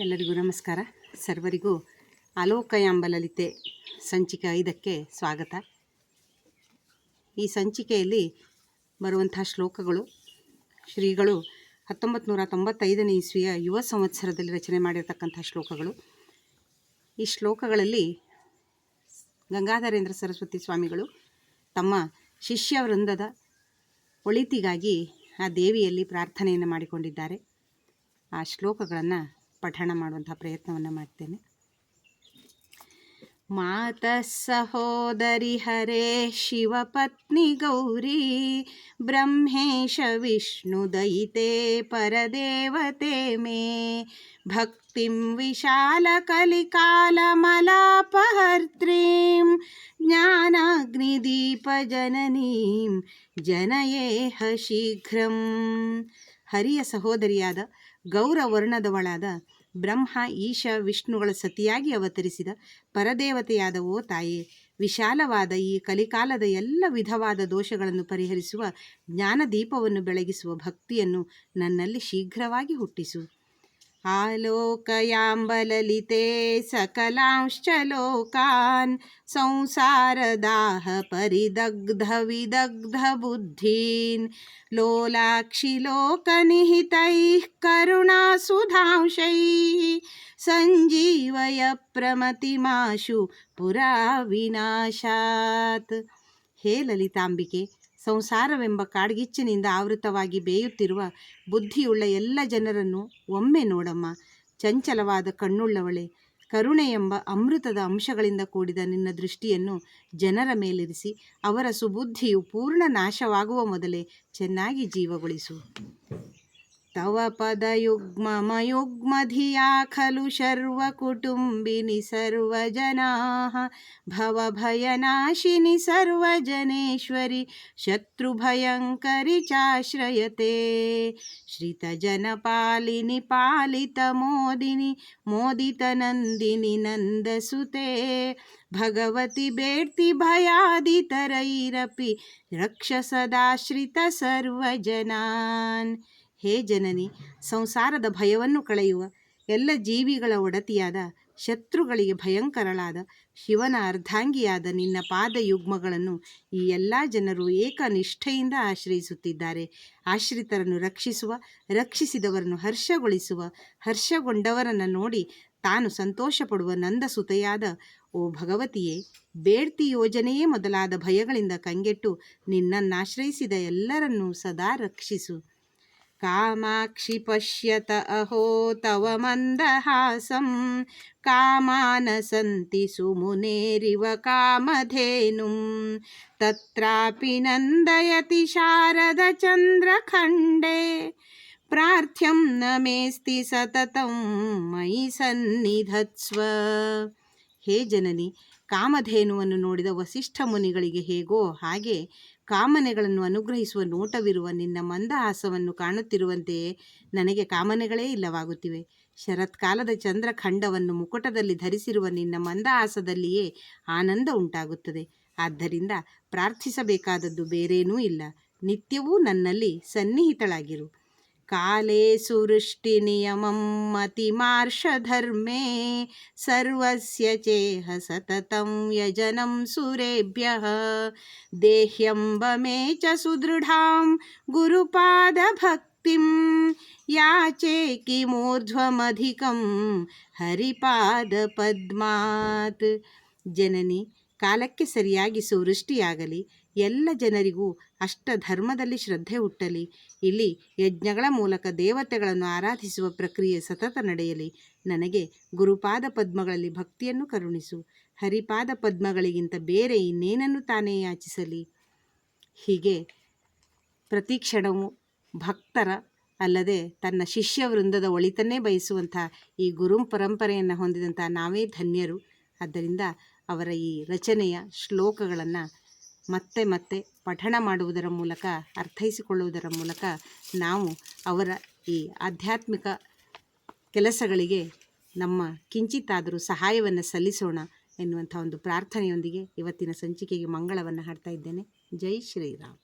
ಎಲ್ಲರಿಗೂ ನಮಸ್ಕಾರ. ಸರ್ವರಿಗೂ ಅಲೋಕಯಾಂಬ ಲಲಿತೆ ಸಂಚಿಕೆ ಐದಕ್ಕೆ ಸ್ವಾಗತ. ಈ ಸಂಚಿಕೆಯಲ್ಲಿ ಬರುವಂತಹ ಶ್ಲೋಕಗಳು, ಶ್ರೀಗಳು ಹತ್ತೊಂಬತ್ತು ನೂರ ತೊಂಬತ್ತೈದನೇ ಇಸ್ವಿಯ ಯುವ ಸಂವತ್ಸರದಲ್ಲಿ ರಚನೆ ಮಾಡಿರತಕ್ಕಂಥ ಶ್ಲೋಕಗಳು. ಈ ಶ್ಲೋಕಗಳಲ್ಲಿ ಗಂಗಾಧರೇಂದ್ರ ಸರಸ್ವತಿ ಸ್ವಾಮಿಗಳು ತಮ್ಮ ಶಿಷ್ಯ ವೃಂದದ ಒಳಿತಿಗಾಗಿ ಆ ದೇವಿಯಲ್ಲಿ ಪ್ರಾರ್ಥನೆಯನ್ನು ಮಾಡಿಕೊಂಡಿದ್ದಾರೆ. ಆ ಶ್ಲೋಕಗಳನ್ನು ಪಠಣ ಮಾಡುವಂಥ ಪ್ರಯತ್ನವನ್ನು ಮಾಡ್ತೇನೆ. ಮಾತಃ ಸಹೋದರಿ ಹರೇ ಶಿವಪತ್ನಿ ಗೌರಿ, ಬ್ರಹ್ಮೇಶ ವಿಷ್ಣು ದಯಿತೆ ಪರದೇವತೆ ಮೇ, ಭಕ್ತಿಂ ವಿಶಾಲ ಕಲಿಕಾಲಮಲಾಪಹರ್ತ್ರೀಂ ಜ್ಞಾನಾಗ್ನಿದೀಪಜನನೀಂ ಜನಯೇಹ ಶೀಘ್ರಂ. ಹರಿಯ ಸಹೋದರಿಯಾದ ಗೌರವರ್ಣದವಳಾದ ಬ್ರಹ್ಮ ಈಶ ವಿಷ್ಣುಗಳ ಸತಿಯಾಗಿ ಅವತರಿಸಿದ ಪರದೇವತೆಯಾದ ಓ ತಾಯೇ, ವಿಶಾಲವಾದ ಈ ಕಲಿಕಾಲದ ಎಲ್ಲ ವಿಧವಾದ ದೋಷಗಳನ್ನು ಪರಿಹರಿಸುವ ಜ್ಞಾನದೀಪವನ್ನು ಬೆಳಗಿಸುವ ಭಕ್ತಿಯನ್ನು ನನ್ನಲ್ಲಿ ಶೀಘ್ರವಾಗಿ ಹುಟ್ಟಿಸು. आलोकयाम्बललिते सकलांश्च लोकान्। संसारदाह परिदग्धविदग्धबुद्धीन् लोलाक्षिलोकनिहितैः करुणासुधांशैः। सञ्जीवय प्रमतिमाशु पुरा विनाशात्। हे ललिताम्बिके ಸಂಸಾರವೆಂಬ ಕಾಡ್ಗಿಚ್ಚಿನಿಂದ ಆವೃತವಾಗಿ ಬೇಯುತ್ತಿರುವ ಬುದ್ಧಿಯುಳ್ಳ ಎಲ್ಲ ಜನರನ್ನು ಒಮ್ಮೆ ನೋಡಮ್ಮ. ಚಂಚಲವಾದ ಕಣ್ಣುಳ್ಳವಳೆ ಕರುಣೆ ಎಂಬ ಅಮೃತದ ಅಂಶಗಳಿಂದ ಕೂಡಿದ ನಿನ್ನ ದೃಷ್ಟಿಯನ್ನು ಜನರ ಮೇಲಿರಿಸಿ, ಅವರ ಸುಬುದ್ಧಿಯು ಪೂರ್ಣ ನಾಶವಾಗುವ ಮೊದಲೇ ಚೆನ್ನಾಗಿ ಜೀವಗೊಳಿಸು. तव पदयुग्ममयुग्मधिया खलु सर्वकुटुम्बिनि सर्वजनाः भवभयनाशिनि सर्वजनेश्वरि शत्रुभयङ्करि चाश्रयते श्रितजनपालिनि पालितमोदिनि मोदितनन्दिनि नन्दसुते। भगवति बेर्ति भयादितरैरपि रक्ष सदाश्रितसर्वजनान् ಹೇ ಜನನಿ, ಸಂಸಾರದ ಭಯವನ್ನು ಕಳೆಯುವ ಎಲ್ಲ ಜೀವಿಗಳ ಒಡತಿಯಾದ ಶತ್ರುಗಳಿಗೆ ಭಯಂಕರಳಾದ ಶಿವನ ಅರ್ಧಾಂಗಿಯಾದ ನಿನ್ನ ಪಾದಯುಗ್ಮಗಳನ್ನು ಈ ಎಲ್ಲ ಜನರು ಏಕನಿಷ್ಠೆಯಿಂದ ಆಶ್ರಯಿಸುತ್ತಿದ್ದಾರೆ. ಆಶ್ರಿತರನ್ನು ರಕ್ಷಿಸುವ, ರಕ್ಷಿಸಿದವರನ್ನು ಹರ್ಷಗೊಳಿಸುವ, ಹರ್ಷಗೊಂಡವರನ್ನು ನೋಡಿ ತಾನು ಸಂತೋಷಪಡುವ ನಂದಸುತೆಯಾದ, ಓ ಭಗವತಿಯೇ, ಬೇಡ್ತಿ ಯೋಜನೆಯೇ ಮೊದಲಾದ ಭಯಗಳಿಂದ ಕಂಗೆಟ್ಟು ನಿನ್ನನ್ನಾಶ್ರಯಿಸಿದ ಎಲ್ಲರನ್ನೂ ಸದಾ ರಕ್ಷಿಸು. ಕಾಮಾಕ್ಷಿ ಪಶ್ಯತ ಅಹೋ ತವ ಮಂದಹಾಸಂ ಕಾಮಾನ ಸಂತಿ ಸುಮುನೇರಿವ ಕಾಮಧೇನುಂ ನಂದಯತಿ ಶಾರದ ಚಂದ್ರಖಂಡೇ ಪ್ರಾರ್ಥ್ಯಂ ಮೇಸ್ತಿ ಸತತಂ ಮಯಿ ಸನ್ನಿಧತ್ಸ್ವ ಹೇ ಜನನಿ ಕಾಮಧೇನುವನ್ನು ನೋಡಿದ ವಸಿಷ್ಠ ಮುನಿಗಳಿಗೆ ಹೇಗೋ ಹಾಗೆ ಕಾಮನೆಗಳನ್ನು ಅನುಗ್ರಹಿಸುವ ನೋಟವಿರುವ ನಿನ್ನ ಮಂದಹಾಸವನ್ನು ಕಾಣುತ್ತಿರುವಂತೆಯೇ ನನಗೆ ಕಾಮನೆಗಳೇ ಇಲ್ಲವಾಗುತ್ತಿವೆ. ಶರತ್ಕಾಲದ ಚಂದ್ರಖಂಡವನ್ನು ಮುಕುಟದಲ್ಲಿ ಧರಿಸಿರುವ ನಿನ್ನ ಮಂದಹಾಸದಲ್ಲಿಯೇ ಆನಂದ ಉಂಟಾಗುತ್ತದೆ. ಆದ್ದರಿಂದ ಪ್ರಾರ್ಥಿಸಬೇಕಾದದ್ದು ಬೇರೇನೂ ಇಲ್ಲ. ನಿತ್ಯವೂ ನನ್ನಲ್ಲಿ ಸನ್ನಿಹಿತಳಾಗಿರು. ಸುವೃಷ್ಟಿ ನಿಯಮಂ ಮತಿಮಾರ್ಷಧರ್ಮೇ ಸರ್ವಸ್ಯ ಚೇಹ ಸತತಂ ಯಜನಂ ಸುರೇಭ್ಯಃ ದೇಹ್ಯಂಬ ಮೇ ಚ ಸುದೃಢಾಂ ಗುರುಪಾದಭಕ್ತಿಂ ಯಾಚೆ ಕಿಮೂರ್ಧ್ವಮಧಿಕಂ ಹರಿಪಾದಪದ್ಮಾತ್ ಜನನಿ ಕಾಲಕ್ಕೆ ಸರಿಯಾಗಿ ಸುವೃಷ್ಟಿಯಾಗಲಿ ಎಲ್ಲ ಜನರಿಗೂ ಅಷ್ಟ ಧರ್ಮದಲ್ಲಿ ಶ್ರದ್ಧೆ ಹುಟ್ಟಲಿ. ಇಲ್ಲಿ ಯಜ್ಞಗಳ ಮೂಲಕ ದೇವತೆಗಳನ್ನು ಆರಾಧಿಸುವ ಪ್ರಕ್ರಿಯೆ ಸತತ ನಡೆಯಲಿ. ನನಗೆ ಗುರುಪಾದ ಪದ್ಮಗಳಲ್ಲಿ ಭಕ್ತಿಯನ್ನು ಕರುಣಿಸು. ಹರಿಪಾದ ಪದ್ಮಗಳಿಗಿಂತ ಬೇರೆ ಇನ್ನೇನನ್ನು ತಾನೇ ಯಾಚಿಸಲಿ? ಹೀಗೆ ಪ್ರತಿಕ್ಷಣವು ಭಕ್ತರ ಅಲ್ಲದೆ ತನ್ನ ಶಿಷ್ಯ ವೃಂದದ ಒಳಿತನ್ನೇ ಬಯಸುವಂಥ ಈ ಗುರು ಪರಂಪರೆಯನ್ನು ಹೊಂದಿದಂಥ ನಾವೇ ಧನ್ಯರು. ಆದ್ದರಿಂದ ಅವರ ಈ ರಚನೆಯ ಶ್ಲೋಕಗಳನ್ನು ಮತ್ತೆ ಮತ್ತೆ ಪಠಣ ಮಾಡುವುದರ ಮೂಲಕ, ಅರ್ಥೈಸಿಕೊಳ್ಳುವುದರ ಮೂಲಕ ನಾವು ಅವರ ಈ ಆಧ್ಯಾತ್ಮಿಕ ಕೆಲಸಗಳಿಗೆ ನಮ್ಮ ಕಿಂಚಿತ್ತಾದರೂ ಸಹಾಯವನ್ನು ಸಲ್ಲಿಸೋಣ ಎನ್ನುವಂಥ ಒಂದು ಪ್ರಾರ್ಥನೆಯೊಂದಿಗೆ ಇವತ್ತಿನ ಸಂಚಿಕೆಗೆ ಮಂಗಳವನ್ನು ಹಾಡ್ತಾ ಇದ್ದೇನೆ. ಜೈ ಶ್ರೀರಾಮ್.